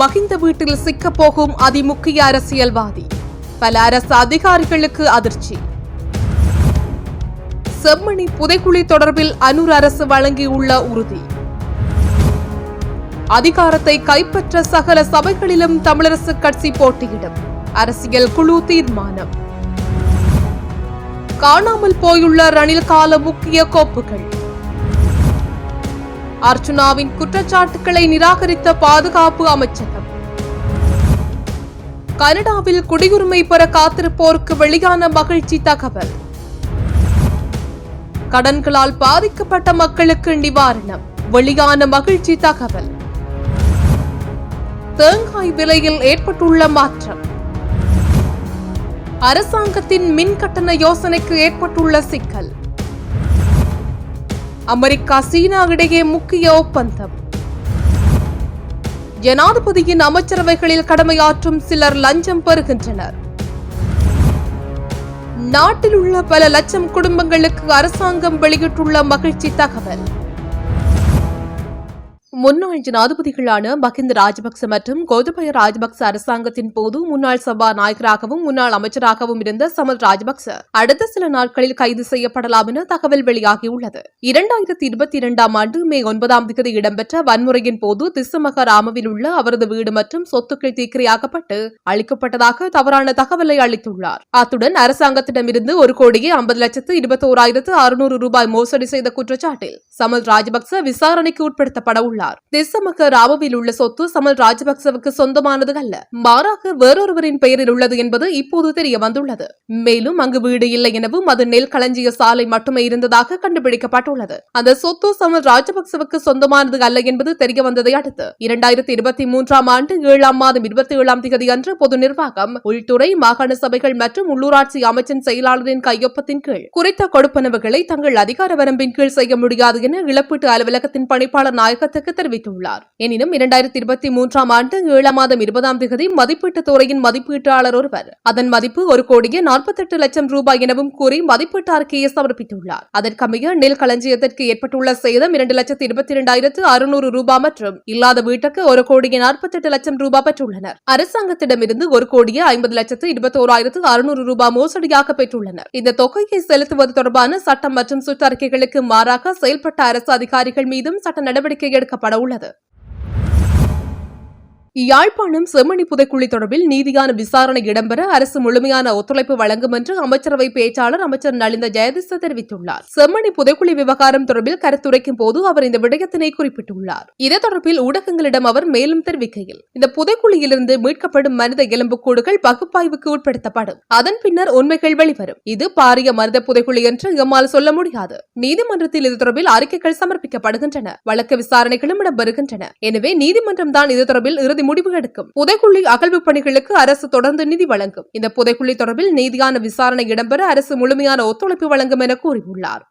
மகிந்த வீட்டில் சிக்கப்போகும் அதிமுக்கிய அரசியல்வாதி. பல அரசு அதிகாரிகளுக்கு அதிர்ச்சி. செம்மணி புதைக்குழி தொடர்பில் அனூர் அரசு வழங்கியுள்ள உறுதி. அதிகாரத்தை கைப்பற்ற சகல சபைகளிலும் தமிழரசு கட்சி போட்டியிடும். அரசியல் குழு தீர்மானம். காணாமல் போயுள்ள ரணில் கால முக்கிய கோப்புகள். அர்ச்சுனாவின் குற்றச்சாட்டுகளை நிராகரித்த பாதுகாப்பு அமைச்சகம். கனடாவில் குடியுரிமை பெற காத்திருப்போருக்கு வெளியான மகிழ்ச்சி தகவல். கடன்களால் பாதிக்கப்பட்ட மக்களுக்கு நிவாரணம் வெளியான மகிழ்ச்சி தகவல். தேங்காய் விலையில் ஏற்பட்டுள்ள மாற்றம். அரசாங்கத்தின் மின் கட்டண யோசனைக்கு ஏற்பட்டுள்ள சிக்கல். அமெரிக்கா சீனா இடையே முக்கிய ஒப்பந்தம். ஜனாதிபதியின் அமைச்சரவைகளில் கடமையாற்றும் சிலர் லஞ்சம் பெறுகின்றனர். நாட்டில் உள்ள பல லட்சம் குடும்பங்களுக்கு அரசாங்கம் வெளியிட்டுள்ள மகிழ்ச்சி தகவல். முன்னாள் ஜனாதிபதிகளான மஹிந்த ராஜபக்ச மற்றும் கோதபய ராஜபக்ச அரசாங்கத்தின் போது முன்னாள் சபாநாயகராகவும் முன்னாள் அமைச்சராகவும் இருந்த சமல் ராஜபக்ச அடுத்த சில நாட்களில் கைது செய்யப்படலாம் என தகவல் வெளியாகியுள்ளது. இரண்டாயிரத்தி இருபத்தி இரண்டாம் ஆண்டு மே ஒன்பதாம் தேதி இடம்பெற்ற வன்முறையின் போது திசமகராமவில் உள்ள அவரது வீடு மற்றும் சொத்துக்கள் தீக்கிரையாக்கப்பட்டு அளிக்கப்பட்டதாக தவறான தகவலை அளித்துள்ளார். அத்துடன் அரசாங்கத்திடமிருந்து ஒரு கோடியே ஐம்பது லட்சத்து இருபத்தோராயிரத்து அறுநூறு ரூபாய் மோசடி செய்த குற்றச்சாட்டில் சமல் ராஜபக்ச விசாரணைக்கு உட்படுத்தப்பட உள்ளார். திசமக ராமவில் உள்ள சொத்து சமல் ராஜபக்சவுக்கு சொந்தமானது அல்ல. மாறாக வேறொருவரின் பெயரில் உள்ளது என்பது இப்போது தெரிய வந்துள்ளது. மேலும் அங்கு வீடு இல்லை எனவும் அது நெல் களஞ்சிய சாலை மட்டுமே இருந்ததாக கண்டுபிடிக்கப்பட்டுள்ளது. அந்த சொத்து சமல் ராஜபக்சவுக்கு சொந்தமானது அல்ல என்பது தெரிய வந்ததை அடுத்து இரண்டாயிரத்தி இருபத்தி மூன்றாம் ஆண்டு ஏழாம் மாதம் இருபத்தி ஏழாம் தேதி அன்று பொது நிர்வாகம் உள்துறை மாகாண சபைகள் மற்றும் உள்ளூராட்சி அமைச்சின் செயலாளரின் கையொப்பத்தின் கீழ் குறித்த கொடுப்பனவுகளை தங்கள் அதிகார வரம்பின் கீழ் செய்ய முடியாது என இழப்பீட்டு அலுவலகத்தின் பணிப்பாளர் நாயகத்துக்கு தெரிவித்துள்ளார். எனினும் இரண்டாயிரத்தி இருபத்தி மூன்றாம் ஆண்டு ஏழாம் மாதம் இருபதாம் திகதி மதிப்பீட்டு துறையின் மதிப்பீட்டாளர் ஒருவர். அதன் மதிப்பு ஒரு கோடியே நாற்பத்தெட்டு லட்சம் ரூபாய் எனவும் கூறி மதிப்பீட்டு அறிக்கையை சமர்ப்பித்துள்ளார். அதற்கமைய நெல் களஞ்சியத்திற்கு ஏற்பட்டுள்ள சேதம் இரண்டு லட்சத்து இருபத்தி இரண்டாயிரத்து அறுநூறு ரூபாய் மற்றும் இல்லாத வீட்டுக்கு ஒரு கோடியே நாற்பத்தெட்டு லட்சம் ரூபாய் பெற்றுள்ளனர். அரசாங்கத்திடமிருந்து ஒரு கோடியே ஐம்பது லட்சத்து இருபத்தோராயிரத்து அறுநூறு ரூபாய் மோசடியாக பெற்றுள்ளனர். இந்த தொகையை செலுத்துவது தொடர்பான சட்டம் மற்றும் சுற்றறிக்கைகளுக்கு மாறாக செயல்பட்ட அரசு அதிகாரிகள் மீதும் சட்ட நடவடிக்கை எடுக்கப்பட உள்ளது. யாழ்ப்பாணம் செம்மணி புதைக்குழி தொடர்பில் நீதியான விசாரணை இடம்பெற அரசு முழுமையான ஒத்துழைப்பு வழங்கும் என்று அமைச்சரவை பேச்சாளர் அமைச்சர் நலிந்த ஜெயதிச தெரிவித்துள்ளார். செம்மணி புதைக்குழி விவகாரம் தொடர்பில் கருத்துரைக்கும் போது அவர் இந்த விடயத்தினை குறிப்பிட்டுள்ளார். இது தொடர்பில் ஊடகங்களிடம் அவர் மேலும் தெரிவிக்கையில் இந்த புதைக்குழியிலிருந்து மீட்கப்படும் மனித எலும்புக்கூடுகள் பகுப்பாய்வுக்கு உட்படுத்தப்படும். அதன் பின்னர் உண்மைகள் வெளிவரும். இது பாரிய மனித புதைக்குழி என்று எம்மால் சொல்ல முடியாது. நீதிமன்றத்தில் இது தொடர்பில் அறிக்கைகள் சமர்ப்பிக்கப்படுகின்றன. வழக்கு விசாரணைகளும் இடம்பெறுகின்றன. எனவே நீதிமன்றம் தான் இது தொடர்பில் இறுதி முடிவு எடுக்கும். புதைக்குழி அகழ்வு பணிகளுக்கு அரசு தொடர்ந்து நிதி வழங்கும். இந்த புதைக்குழி தொடர்பில் நீதியான விசாரணை இடம்பெற அரசு முழுமையான ஒத்துழைப்பு வழங்கும் என கூறியுள்ளார்.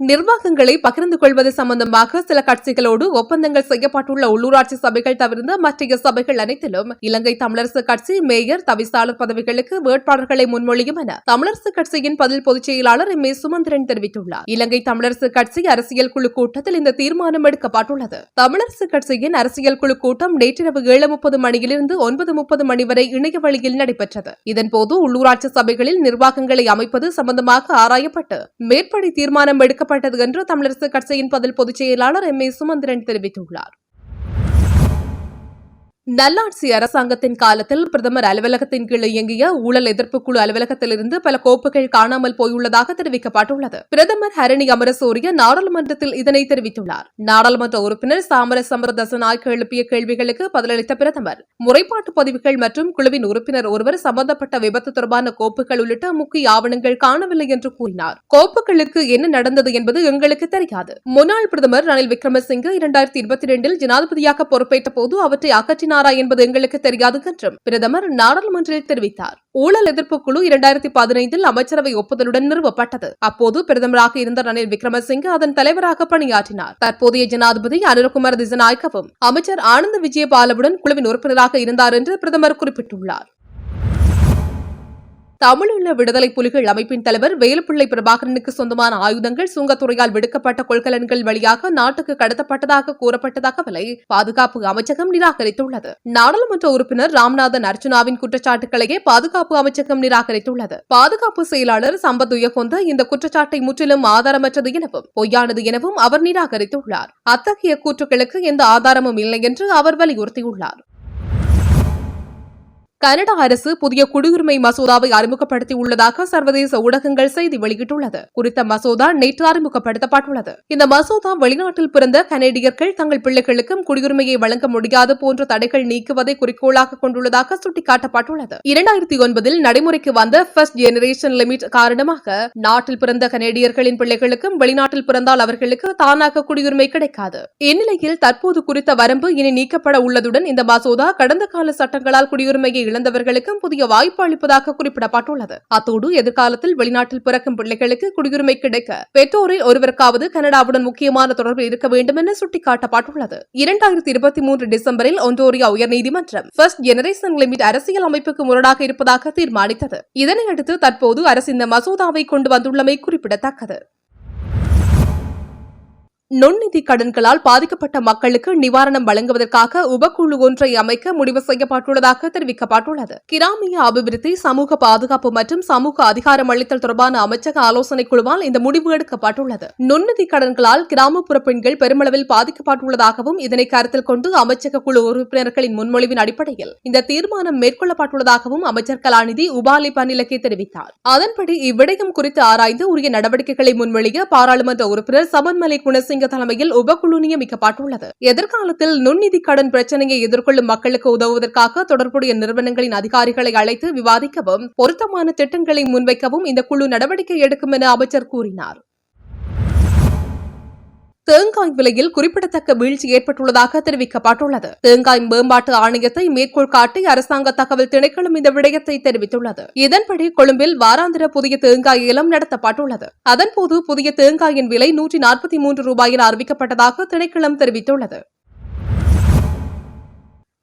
நிர்வாகங்களை பகிர்ந்து கொள்வது சம்பந்தமாக சில கட்சிகளோடு ஒப்பந்தங்கள் செய்யப்பட்டுள்ள உள்ளூராட்சி சபைகள் தவிர்ந்த மற்ற சபைகள் அனைத்திலும் இலங்கை தமிழரசு கட்சி மேயர் தவிசாளர் பதவிகளுக்கு வேட்பாளர்களை முன்மொழியும் என தமிழரசு கட்சியின் பதில் பொதுச் செயலாளர் எம் ஏ சுமந்திரன் தெரிவித்துள்ளார். இலங்கை தமிழரசு கட்சி அரசியல் குழு கூட்டத்தில் இந்த தீர்மானம் எடுக்கப்பட்டுள்ளது. தமிழரசு கட்சியின் அரசியல் குழு கூட்டம் நேற்றிரவு ஏழு முப்பது மணியிலிருந்து ஒன்பது முப்பது மணி வரை இணைய வழியில் நடைபெற்றது. இதன்போது உள்ளூராட்சி சபைகளில் நிர்வாகங்களை அமைப்பது சம்பந்தமாக ஆராயப்பட்டு மேற்படி தீர்மானம் எடுக்க எடுக்கப்பட்டது என்று தமிழரசு கட்சியின் பதில் பொதுச் செயலாளர் எம் ஏ சுமந்திரன் தெரிவித்துள்ளார். நல்லாட்சி அரசாங்கத்தின் காலத்தில் பிரதமர் அலுவலகத்தின் கீழ் இயங்கிய ஊழல் எதிர்ப்பு குழு அலுவலகத்திலிருந்து பல கோப்புகள் காணாமல் போயுள்ளதாக தெரிவிக்கப்பட்டுள்ளது. பிரதமர் ஹரணி அமரசூரிய நாடாளுமன்றத்தில் இதனை தெரிவித்துள்ளார். நாடாளுமன்ற உறுப்பினர் சாமர சமரதசநாயக் எழுப்பிய கேள்விகளுக்கு பதிலளித்த பிரதமர் முறைப்பாட்டு பதிவுகள் மற்றும் குழுவின் உறுப்பினர் ஒருவர் சம்பந்தப்பட்ட விபத்து தொடர்பான கோப்புகள் உள்ளிட்ட முக்கிய ஆவணங்கள் காணவில்லை என்று கூறினார். கோப்புகளுக்கு என்ன நடந்தது என்பது எங்களுக்கு தெரியாது. முன்னாள் பிரதமர் ரணில் விக்ரமசிங்கே இரண்டாயிரத்தி இருபத்தி இரண்டில் ஜனாதிபதியாக பொறுப்பேற்ற போது அவற்றை அகற்றினார் பேசினாரா என்பது எங்களுக்கு தெரியாது என்றும் பிரதமர் நாடாளுமன்றில் தெரிவித்தார். ஊழல் எதிர்ப்பு குழு இரண்டாயிரத்தி பதினைந்தில் அமைச்சரவை ஒப்புதலுடன் நிறுவப்பட்டது. அப்போது பிரதமராக இருந்த ரணில் விக்ரமசிங்க அதன் தலைவராக பணியாற்றினார். தற்போதைய ஜனாதிபதி அனுரகுமார் திசநாயக்கவும் அமைச்சர் ஆனந்த விஜயபாலவுடன் குழுவின் உறுப்பினராக இருந்தார் என்று பிரதமர் குறிப்பிட்டுள்ளார். தமிழீழ விடுதலை புலிகள் அமைப்பின் தலைவர் வேலுப்பிள்ளை பிரபாகரனுக்கு சொந்தமான ஆயுதங்கள் சுங்கத்துறையால் விடுக்கப்பட்ட கொள்கலன்கள் வழியாக நாட்டுக்கு கடத்தப்பட்டதாக கூறப்பட்ட தகவலை பாதுகாப்பு அமைச்சகம் நிராகரித்துள்ளது. நாடாளுமன்ற உறுப்பினர் ராம்நாதன் அர்ஜுனாவின் குற்றச்சாட்டுகளையே பாதுகாப்பு அமைச்சகம் நிராகரித்துள்ளது. பாதுகாப்பு செயலாளர் சம்பத் உயகொந்த இந்த குற்றச்சாட்டை முற்றிலும் ஆதாரமற்றது எனவும் பொய்யானது எனவும் அவர் நிராகரித்துள்ளார். அத்தகைய கூற்றுகளுக்கு எந்த ஆதாரமும் இல்லை என்று அவர் வலியுறுத்தியுள்ளார். கனடா அரசு புதிய குடியுரிமை மசோதாவை அறிமுகப்படுத்தி உள்ளதாக சர்வதேச ஊடகங்கள் செய்தி வெளியிட்டுள்ளது. குறித்த மசோதா நேற்று அறிமுகப்படுத்தப்பட்டுள்ளது. இந்த மசோதா வெளிநாட்டில் பிறந்த கனேடியர்கள் தங்கள் பிள்ளைகளுக்கும் குடியுரிமையை வழங்க முடியாது போன்ற தடைகள் நீக்குவதை குறிக்கோளாக கொண்டுள்ளதாக சுட்டிக்காட்டப்பட்டுள்ளது. இரண்டாயிரத்தி ஒன்பதில் நடைமுறைக்கு வந்த ஃபர்ஸ்ட் ஜெனரேஷன் லிமிட் காரணமாக நாட்டில் பிறந்த கனேடியர்களின் பிள்ளைகளுக்கும் வெளிநாட்டில் பிறந்தால் அவர்களுக்கு தானாக குடியுரிமை கிடைக்காது. இந்நிலையில் தற்போது குறித்த வரம்பு இனி நீக்கப்பட உள்ளதுடன் இந்த மசோதா கடந்த கால சட்டங்களால் குடியுரிமையை இழந்தவர்களுக்கும் புதிய வாய்ப்பு அளிப்பதாக குறிப்பிடப்பட்டுள்ளது. அத்தோடு எதிர்காலத்தில் வெளிநாட்டில் பிறக்கும் பிள்ளைகளுக்கு குடியுரிமை கிடைக்க பெற்றோரில் ஒருவருக்காவது கனடாவுடன் முக்கியமான தொடர்பு இருக்க வேண்டும் என சுட்டிக்காட்டப்பட்டுள்ளது. இரண்டாயிரத்தி இருபத்தி மூன்று டிசம்பரில் ஒன்டோரியா உயர்நீதிமன்றம் ஃபர்ஸ்ட் ஜெனரேஷன் லிமிட் அரசியல் அமைப்புக்கு முரணாக இருப்பதாக தீர்மானித்தது. இதனையடுத்து தற்போது அரசு இந்த மசோதாவை கொண்டு வந்துள்ளமை குறிப்பிடத்தக்கது. நுண்நிதி கடன்களால் பாதிக்கப்பட்ட மக்களுக்கு நிவாரணம் வழங்குவதற்காக உபக்குழு ஒன்றை அமைக்க முடிவு செய்யப்பட்டுள்ளதாக தெரிவிக்கப்பட்டுள்ளது. கிராமிய அபிவிருத்தி சமூக பாதுகாப்பு மற்றும் சமூக அதிகாரம் அளித்தல் தொடர்பான அமைச்சக ஆலோசனை குழுவால் இந்த முடிவு எடுக்கப்பட்டுள்ளது. நுண்நிதி கடன்களால் கிராமப்புற பெண்கள் பெருமளவில் பாதிக்கப்பட்டுள்ளதாகவும் இதனை கருத்தில் கொண்டு அமைச்சக குழு உறுப்பினர்களின் முன்மொழிவின் அடிப்படையில் இந்த தீர்மானம் மேற்கொள்ளப்பட்டுள்ளதாகவும் அமைச்சர் கலாநிதி உபாலி பன்னிலக்கே தெரிவித்தார். அதன்படி இவ்விடயம் குறித்து ஆராய்ந்து உரிய நடவடிக்கைகளை முன்மொழிய பாராளுமன்ற உறுப்பினர் சமன்மலை குணசிங்க தலைமையில் உபக்குழு நியமிக்கப்பட்டுள்ளது எதிர்காலத்தில் நுண்நிதி கடன் பிரச்சனையை எதிர்கொள்ளும் மக்களுக்கு உதவுவதற்காக தொடர்புடைய நிறுவனங்களின் அதிகாரிகளை அழைத்து விவாதிக்கவும் பொருத்தமான திட்டங்களை முன்வைக்கவும் இந்த குழு நடவடிக்கை எடுக்கும் என அமைச்சர் கூறினார். தேங்காய் விலையில் குறிப்பிடத்தக்க வீழ்ச்சி ஏற்பட்டுள்ளதாக தெரிவிக்கப்பட்டுள்ளது. தேங்காய் மேம்பாட்டு ஆணையத்தை மேற்கோள் காட்டி அரசாங்க தகவல் திணைக்களம் இந்த விடயத்தை தெரிவித்துள்ளது. இதன்படி கொழும்பில் வாராந்திர புதிய தேங்காய் ஏலம் நடத்தப்பட்டுள்ளது. அதன்போது புதிய தேங்காயின் விலை நூற்றி நாற்பத்தி மூன்று ரூபாயில் அறிவிக்கப்பட்டதாக திணைக்களம் தெரிவித்துள்ளது.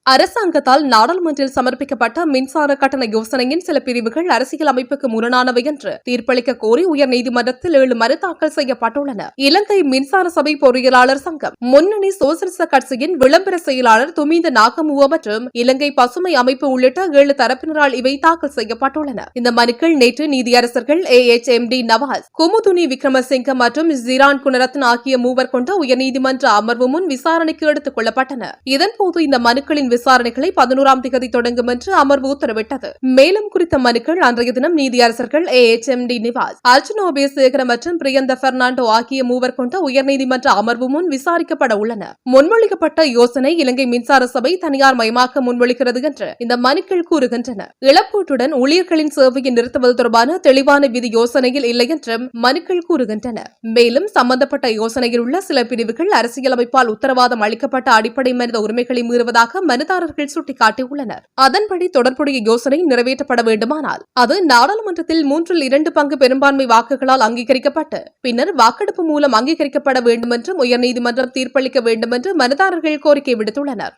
அரசாங்கத்தால் நாடாளுமன்றில் சமர்ப்பிக்கப்பட்ட மின்சார கட்டண யோசனையின் சில பிரிவுகள் அரசியல் அமைப்புக்கு முரணானவை என்று தீர்ப்பளிக்க கோரி உயர்நீதிமன்றத்தில் ஏழு மறு தாக்கல் செய்யப்பட்டுள்ளன. இலங்கை மின்சார சபை பொறியியலாளர் சங்கம் முன்னணி சோசலிச கட்சியின் விளம்பர செயலாளர் துமிந்த நாகமுவ மற்றும் இலங்கை பசுமை அமைப்பு உள்ளிட்ட ஏழு தரப்பினரால் இவை தாக்கல் செய்யப்பட்டுள்ளன. இந்த மனுக்கள் நேற்று நீதியரசர்கள் A H M D Nawaz Kumuduni Wickremasinghe மற்றும் ஜிரான் குணரத்ன ஆகிய மூவர் கொண்ட உயர்நீதிமன்ற அமர்வு முன் விசாரணைக்கு எடுத்துக் கொள்ளப்பட்டன. இதன்போது இந்த மனுக்களின் விசாரணைகளை பதினோராம் தேதி தொடங்கும் என்று அமர்வு உத்தரவிட்டது. மேலும் குறித்த மனுக்கள் அன்றைய தினம் நீதியரசர்கள் A. H. M. D. Nawaz Arjuna Obeyesekere மற்றும் பிரியந்த பெர்னாண்டோ ஆகிய மூவர் கொண்ட உயர்நீதிமன்ற அமர்வு முன் விசாரிக்கப்பட உள்ளன. முன்மொழிக்கப்பட்ட யோசனை இலங்கை மின்சார சபை தனியார் மயமாக்க முன்மொழிகிறது என்று இந்த மனுக்கள் கூறுகின்றன. இழப்பீட்டுடன் ஊழியர்களின் சேவையை நிறுத்துவது தொடர்பான தெளிவான விதி யோசனையில் இல்லை என்றும் மனுக்கள் கூறுகின்றன. மேலும் சம்பந்தப்பட்ட யோசனையில் உள்ள சில பிரிவுகள் அரசியலமைப்பால் உத்தரவாதம் அளிக்கப்பட்ட அடிப்படை மனித உரிமைகளை மீறுவதாக மனு மனுதாரர்கள் சுட்டிக்காட்டியுள்ளனர். அதன்படி தொடர்புடைய யோசனை நிறைவேற்றப்பட வேண்டுமானால் அது நாடாளுமன்றத்தில் மூன்றில் இரண்டு பங்கு பெரும்பான்மை வாக்குகளால் அங்கீகரிக்கப்பட்டு பின்னர் வாக்கெடுப்பு மூலம் அங்கீகரிக்கப்பட வேண்டும் என்றும் உயர்நீதிமன்றம் தீர்ப்பளிக்க வேண்டும் என்று மனுதாரர்கள் கோரிக்கை விடுத்துள்ளனர்.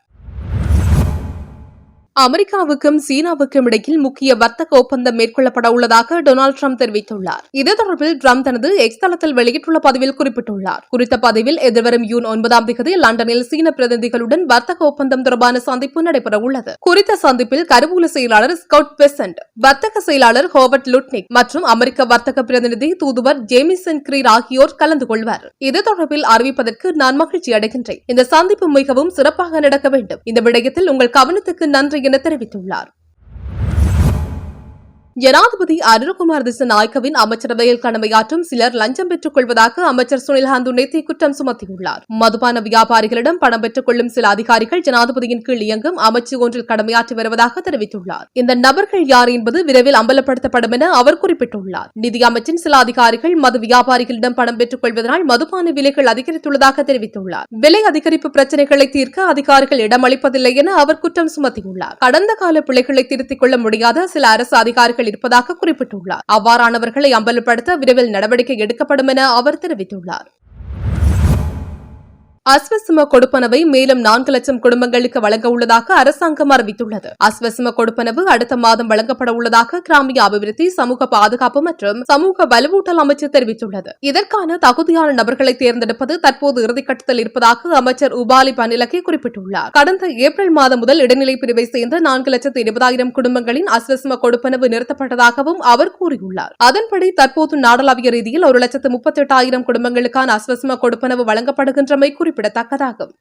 அமெரிக்காவுக்கும் சீனாவுக்கும் இடையில் முக்கிய வர்த்தக ஒப்பந்தம் மேற்கொள்ளப்பட உள்ளதாக டொனால்டு ட்ரம்ப் தெரிவித்துள்ளார். இது தொடர்பில் ட்ரம்ப் தனது எக்ஸ் தளத்தில் வெளியிட்டுள்ள பதிவில் குறிப்பிட்டுள்ளார். குறித்த பதிவில் எதிர்வரும் ஜூன் ஒன்பதாம் தேதி லண்டனில் சீன பிரதிநிதிகளுடன் வர்த்தக ஒப்பந்தம் தொடர்பான சந்திப்பு நடைபெற உள்ளது. குறித்த சந்திப்பில் கருவூல செயலாளர் ஸ்கவுட் பெசன்ட் வர்த்தக செயலாளர் ஹோவர்ட் லுட்னிக் மற்றும் அமெரிக்க வர்த்தக பிரதிநிதி தூதுவர் ஜேமிசன் கிரீர் ஆகியோர் கலந்து கொள்வார். இது தொடர்பில் அறிவிப்பதற்கு நான் மகிழ்ச்சி அடைகின்றேன் இந்த சந்திப்பு மிகவும் சிறப்பாக நடக்க வேண்டும். இந்த விடயத்தில் உங்கள் கவனத்துக்கு நன்றி என தெரிவித்துள்ளார். ஜனாதிபதி அருண்குமார் திசநாயக்கவின் அமைச்சரவையில் கடமையாற்றும் சிலர் லஞ்சம் பெற்றுக் கொள்வதாக அமைச்சர் சுனில் ஹாந்து நேத்தி குற்றம் சுமத்தியுள்ளார். மதுபான வியாபாரிகளிடம் பணம் பெற்றுக் கொள்ளும் சில அதிகாரிகள் ஜனாதிபதியின் கீழ் இயங்கும் அமைச்சு ஒன்றில் கடமையாற்றி வருவதாக தெரிவித்துள்ளார். இந்த நபர்கள் யார் என்பது விரைவில் அம்பலப்படுத்தப்படும் என அவர் குறிப்பிட்டுள்ளார். நிதி அமைச்சின் சில அதிகாரிகள் மது வியாபாரிகளிடம் பணம் பெற்றுக் கொள்வதனால் மதுபான விலைகள் அதிகரித்துள்ளதாக தெரிவித்துள்ளார். விலை அதிகரிப்பு பிரச்சினைகளை தீர்க்க அதிகாரிகள் இடமளிப்பதில்லை என அவர் குற்றம் சுமத்தியுள்ளார். கடந்த கால பிழைகளை திருத்திக் கொள்ள முடியாத சில அரசு அதிகாரிகள் இருப்பதாக குறிப்பிட்டுள்ளார். அவ்வாறானவர்களை அம்பலப்படுத்த விரைவில் நடவடிக்கை எடுக்கப்படும் என அவர் தெரிவித்துள்ளார். அஸ்வசும கொடுப்பனவை மேலும் நான்கு லட்சம் குடும்பங்களுக்கு வழங்க உள்ளதாக அரசாங்கம் அறிவித்துள்ளது. அஸ்வசும கொடுப்பனவு அடுத்த மாதம் வழங்கப்பட உள்ளதாக கிராமிய அபிவிருத்தி சமூக பாதுகாப்பு மற்றும் சமூக வலுவூட்டல் அமைச்சர் தெரிவித்துள்ளது. இதற்கான தகுதியான நபர்களை தேர்ந்தெடுப்பது தற்போது இறுதிக்கட்டத்தில் இருப்பதாக அமைச்சர் உபாலி பனிலகே குறிப்பிட்டுள்ளார். கடந்த ஏப்ரல் மாதம் முதல் இடைநிலை பிரிவை சேர்ந்த நான்கு லட்சத்து இருபதாயிரம் குடும்பங்களின் அஸ்வசும கொடுப்பனவு நிறுத்தப்பட்டதாகவும் அவர் கூறியுள்ளார். அதன்படி தற்போது நாடளாவிய ரீதியில் ஒரு லட்சத்து முப்பத்தி எட்டாயிரம் குடும்பங்களுக்கான அஸ்வசும கொடுப்பனவு வழங்கப்படுகின்றமை குறிப்பிடத்தக்கதாகும்.